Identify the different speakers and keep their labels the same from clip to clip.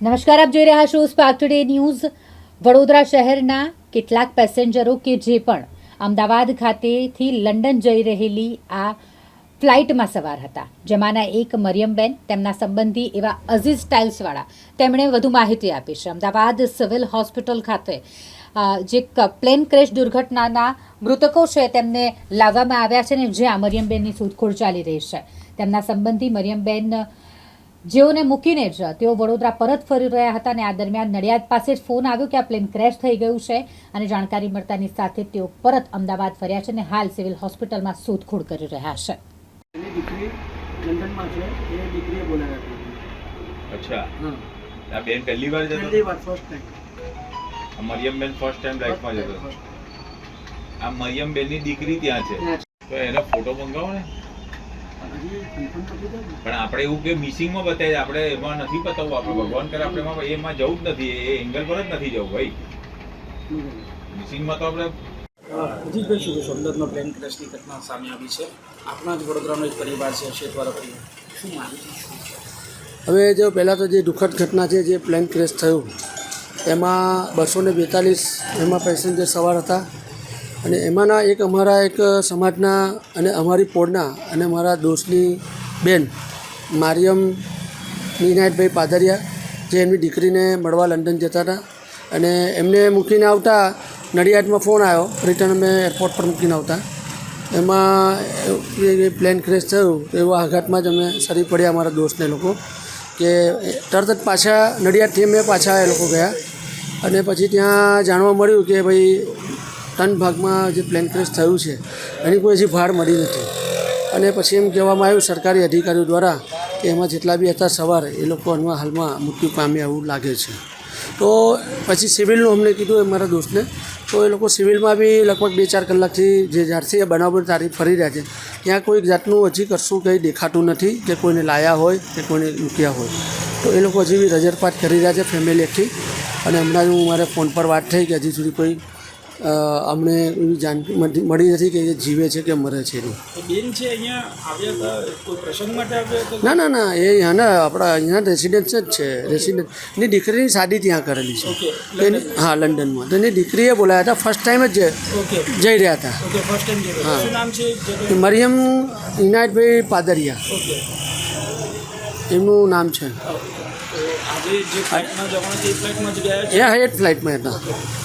Speaker 1: નમસ્કાર, આપ જોઈ રહ્યા છો સ્પાર્ક ટુડે ન્યૂઝ વડોદરા શહેરના કેટલાક પેસેન્જરો કે જે પણ અમદાવાદ ખાતેથી લંડન જઈ રહેલી આ ફ્લાઇટમાં સવાર હતા. જેમાંના એક મરિયમબેન, તેમના સંબંધી એવા અઝીઝ સ્ટાઇલ્સવાળા તેમણે વધુ માહિતી આપી છે. અમદાવાદ સિવિલ હોસ્પિટલ ખાતે જે પ્લેન ક્રેશ દુર્ઘટનાના મૃતકો છે તેમને લાવવામાં આવ્યા છે ને, જ્યાં મરિયમબેનની શોધખોળ ચાલી રહી છે. તેમના સંબંધી મરિયમબેન જેઓને મૂકીને જ તેઓ વડોદરા પરત ફરી રહ્યા હતા અને આ દરમિયાન નડિયાદ પાસે જ ફોન આવ્યો કે આ પ્લેન ક્રેશ થઈ ગયું છે અને જાણકારી મળતાની સાથે તેઓ પરત અમદાવાદ ફર્યા છે અને હાલ સિવિલ હોસ્પિટલમાં શોધખોળ કરી રહ્યા છે.
Speaker 2: એની દીકરી લંડનમાં છે એ દીકરીએ બોલાવ્યા હતા.
Speaker 3: અચ્છા. આ બેન પહેલી વાર જતો?
Speaker 2: પહેલી વાર ફર્સ્ટ ટાઈમ
Speaker 3: મરિયમ બેન ફર્સ્ટ ટાઈમ લાઈફમાં જતો? આ મરિયમ બેનની દીકરી ત્યાં છે? તો એનો ફોટો મંગાવો ને. પણ આપણે એવું કે મિસિંગમાં બતાવે આપણે એમાં નથી બતાવવું આપણે ભગવાન કરે આપણે એમાં એમાં જવું જ નથી એ એંગલ પર જ નથી જવું ભાઈ. મિસિંગમાં તો આપણે
Speaker 2: અજીતભાઈ શું કહેશો અમદાવાદમાં પ્લેન ક્રેશની ઘટના સામે આવી છે. આપણા જ વડોદરાનો એક પરિવાર છે શેતવાળા પરિવાર શું
Speaker 4: હવે જો પહેલાં તો જે દુઃખદ ઘટના છે જે પ્લેન ક્રેશ થયું એમાં બસો ને બેતાલીસ એમાં પેસેન્જર સવાર હતા. અને એમાંના એક અમારા એક સમાજના અને અમારી પોળના અને મારા દોસ્તની બેન મારિયમ નિનાયતભાઈ પાદરિયા, જે એમની દીકરીને મળવા લંડન જતા હતા. અને એમને મૂકીને આવતા નડિયાદમાં ફોન આવ્યો. રિટર્ન અમે એરપોર્ટ પર મૂકીને આવતા. એમાં પ્લેન ક્રેશ થયું એવા આઘાતમાં જ અમે સરી પડ્યા અમારા દોસ્તને લોકો, કે તરત જ પાછા નડિયાદથી અમે પાછા એ લોકો ગયા. અને પછી ત્યાં જાણવા મળ્યું કે ભાઈ ત્રણ ભાગમાં જે પ્લેન ક્રેશ થયું છે, એની કોઈ હજી ભાડ મળી નથી. અને પછી એમ કહેવામાં આવ્યું સરકારી અધિકારીઓ દ્વારા કે એમાં જેટલા બી હતા સવાર, એ લોકો એમાં હાલમાં મૃત્યુ પામ્યા એવું લાગે છે. તો પછી સિવિલનું અમને કીધું એ મારા દોસ્તને, તો એ લોકો સિવિલમાં બી લગભગ બે ચાર કલાકથી જે જ્યારથી એ બનાવ તારીખ ફરી રહ્યા છે, ત્યાં કોઈ જાતનું હજી કશું કંઈ દેખાતું નથી કે કોઈને લાયા હોય કે કોઈને મૂક્યા હોય. તો એ લોકો હજી બી રજરપાત કરી રહ્યા છે ફેમિલીથી અને હમણાં જ હું મારે ફોન પર વાત થઈ કે હજી સુધી કોઈ અમને એવી જાણ મળી નથી કે એ જીવે છે કે મરે છે એનું. ના ના ના એ અહીંયાના આપણા અહીંયા રેસિડેન્સ જ છે રેસિડેન્ટની દીકરીની શાદી ત્યાં કરેલી છે. એની હા લંડનમાં તો એની દીકરીએ બોલાયા હતા ફર્સ્ટ ટાઈમ જ જઈ રહ્યા હતા. હા. મરિયમ ઇનાયતભાઈ પાદરિયા. એમનું નામ છે.
Speaker 2: જે એ જ
Speaker 4: એ હાઈટ ફ્લાઇટમાં હતા.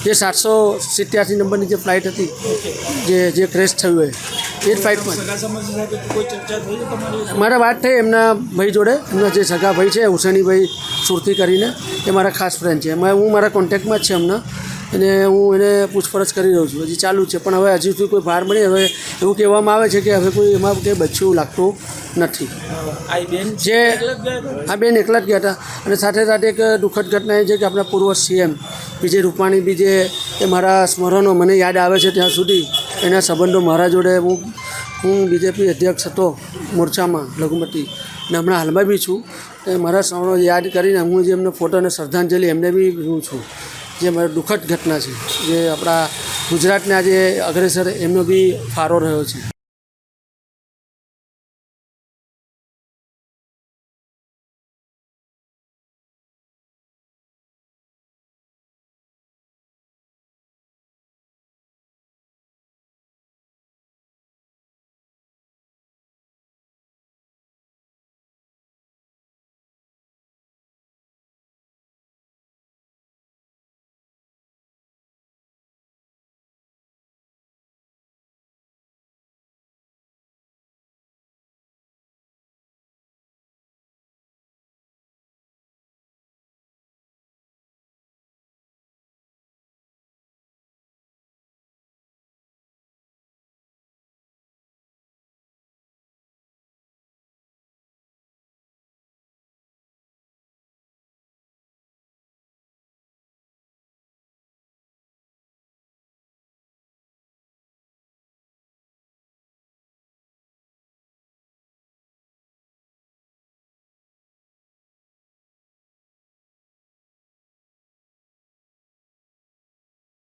Speaker 4: જે સાતસો સિત્યાસી નંબરની જે ફ્લાઇટ હતી જે જે ક્રેશ થયું હોય એ જ ફ્લાઇટમાં મારા વાત થઈ એમના ભાઈ જોડે એમના જે સગા ભાઈ છે હુસેનીભાઈ સુરતી કરીને એ મારા ખાસ ફ્રેન્ડ છે. એમાં હું મારા કોન્ટેક્ટમાં જ છે હમણાં અને હું એને પૂછપરછ કરી રહ્યો છું. હજી ચાલુ છે પણ હવે હજી સુધી કોઈ ભાર મળી હવે એવું કહેવામાં આવે છે કે હવે કોઈ એમાં કંઈ બચ્યું લાગતું નથી. જે? આ બેન એકલા જ ગયા હતા. અને સાથે સાથે એક દુઃખદ ઘટના એ છે કે આપણા પૂર્વ સીએમ વિજય રૂપાણી બી જે એ મારા સ્મરણો મને યાદ આવે છે ત્યાં સુધી એના સંબંધો મારા જોડે હું હું બીજેપી અધ્યક્ષ હતો મોરચામાં લઘુમતી. અને હમણાં હાલમાં બી છું. એ મારા સ્મરણો યાદ કરીને હું જે એમને ફોટો અને શ્રદ્ધાંજલિ એમને બી હું છું. જે મારી દુઃખદ ઘટના છે, જે આપણા ગુજરાતના આજે અગ્રેસર એમનો બી ફાળો રહ્યો છે.